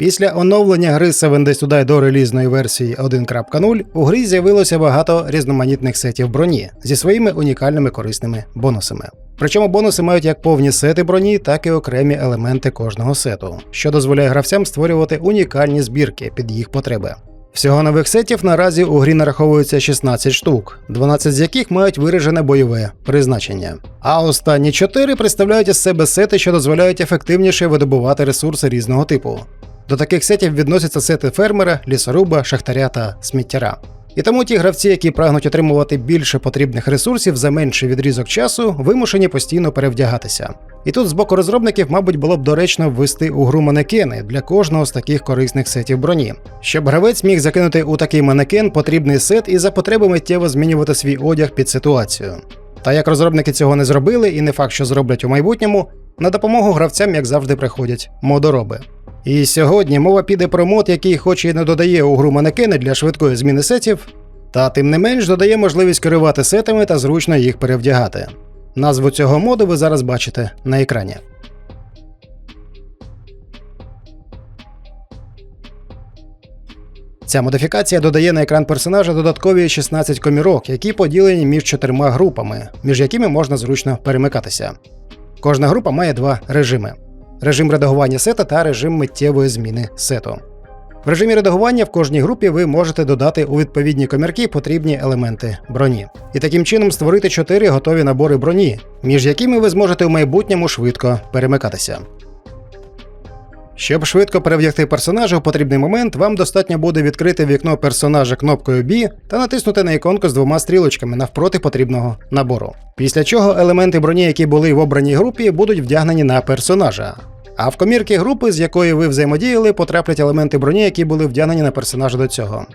Після оновлення гри Seven Days to Die до релізної версії 1.0 у грі з'явилося багато різноманітних сетів броні зі своїми унікальними корисними бонусами. Причому бонуси мають як повні сети броні, так і окремі елементи кожного сету, що дозволяє гравцям створювати унікальні збірки під їх потреби. Всього нових сетів наразі у грі нараховується 16 штук, 12 з яких мають виражене бойове призначення. А останні 4 представляють із себе сети, що дозволяють ефективніше видобувати ресурси різного типу. До таких сетів відносяться сети фермера, лісоруба, шахтаря та сміттяра. І тому ті гравці, які прагнуть отримувати більше потрібних ресурсів за менший відрізок часу, вимушені постійно перевдягатися. І тут з боку розробників, мабуть, було б доречно ввести у гру манекени для кожного з таких корисних сетів броні, щоб гравець міг закинути у такий манекен потрібний сет і за потреби миттєво змінювати свій одяг під ситуацію. Та як розробники цього не зробили, і не факт, що зроблять у майбутньому, на допомогу гравцям, як завжди, приходять модороби. І сьогодні мова піде про мод, який хоч і не додає у гру манекени для швидкої зміни сетів, та тим не менш додає можливість керувати сетами та зручно їх перевдягати. Назву цього моду ви зараз бачите на екрані. Ця модифікація додає на екран персонажа додаткові 16 комірок, які поділені між чотирма групами, між якими можна зручно перемикатися. Кожна група має два режими: режим редагування сета та режим миттєвої зміни сету. В режимі редагування в кожній групі ви можете додати у відповідні комірки потрібні елементи броні. І таким чином створити 4 готові набори броні, між якими ви зможете в майбутньому швидко перемикатися. Щоб швидко перевдягти персонажа в потрібний момент, вам достатньо буде відкрити вікно персонажа кнопкою B та натиснути на іконку з двома стрілочками навпроти потрібного набору. Після чого елементи броні, які були в обраній групі, будуть вдягнені на персонажа. А в комірки групи, з якою ви взаємодіяли, потраплять елементи броні, які були вдягнені на персонажа до цього.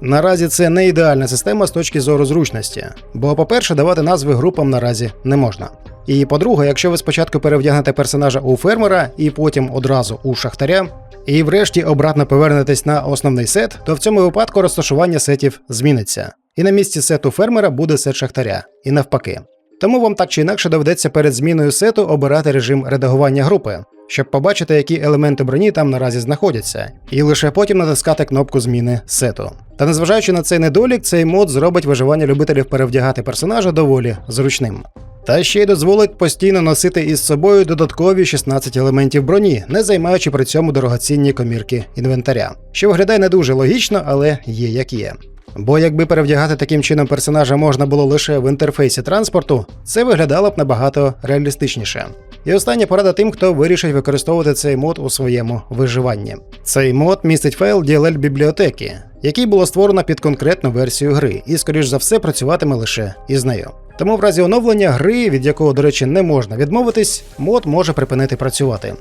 Наразі це не ідеальна система з точки зору зручності, бо, по-перше, давати назви групам наразі не можна. І по-друге, якщо ви спочатку перевдягнете персонажа у фермера і потім одразу у шахтаря, і врешті обратно повернетесь на основний сет, то в цьому випадку розташування сетів зміниться. І на місці сету фермера буде сет шахтаря, і навпаки. Тому вам так чи інакше доведеться перед зміною сету обирати режим редагування групи, щоб побачити, які елементи броні там наразі знаходяться, і лише потім натискати кнопку зміни сету. Та незважаючи на цей недолік, цей мод зробить виживання любителів перевдягати персонажа доволі зручним. Та ще й дозволить постійно носити із собою додаткові 16 елементів броні, не займаючи при цьому дорогоцінні комірки інвентаря, що виглядає не дуже логічно, але є як є. Бо якби перевдягати таким чином персонажа можна було лише в інтерфейсі транспорту, це виглядало б набагато реалістичніше. І остання порада тим, хто вирішить використовувати цей мод у своєму виживанні. Цей мод містить файл DLL бібліотеки, який було створено під конкретну версію гри, і, скоріш за все, працюватиме лише із нею. Тому в разі оновлення гри, від якого, до речі, не можна відмовитись, мод може припинити працювати.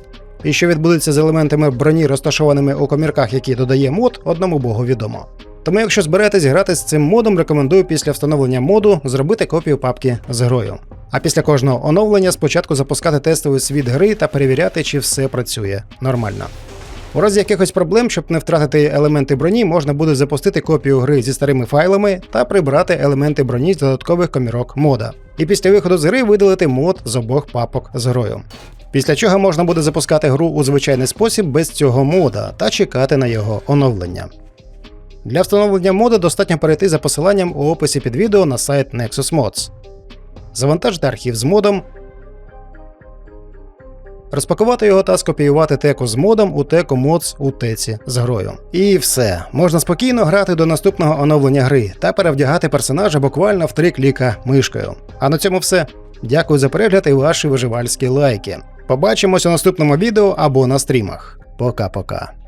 І що відбудеться з елементами броні, розташованими у комірках, які додає мод, одному богу відомо. Тому, якщо зберетесь грати з цим модом, рекомендую після встановлення моду зробити копію папки з грою. А після кожного оновлення спочатку запускати тестовий світ гри та перевіряти, чи все працює нормально. У разі якихось проблем, щоб не втратити елементи броні, можна буде запустити копію гри зі старими файлами та прибрати елементи броні з додаткових комірок мода. І після виходу з гри видалити мод з обох папок з грою. Після чого можна буде запускати гру у звичайний спосіб без цього мода та чекати на його оновлення. Для встановлення моду достатньо перейти за посиланням у описі під відео на сайт Nexus Mods. Завантажити архів з модом, розпакувати його та скопіювати теку з модом у теку Mods у теці з грою. І все, можна спокійно грати до наступного оновлення гри та перевдягати персонажа буквально в три кліка мишкою. А на цьому все. Дякую за перегляд і ваші виживальські лайки. Побачимось у наступному відео або на стрімах. Пока-пока.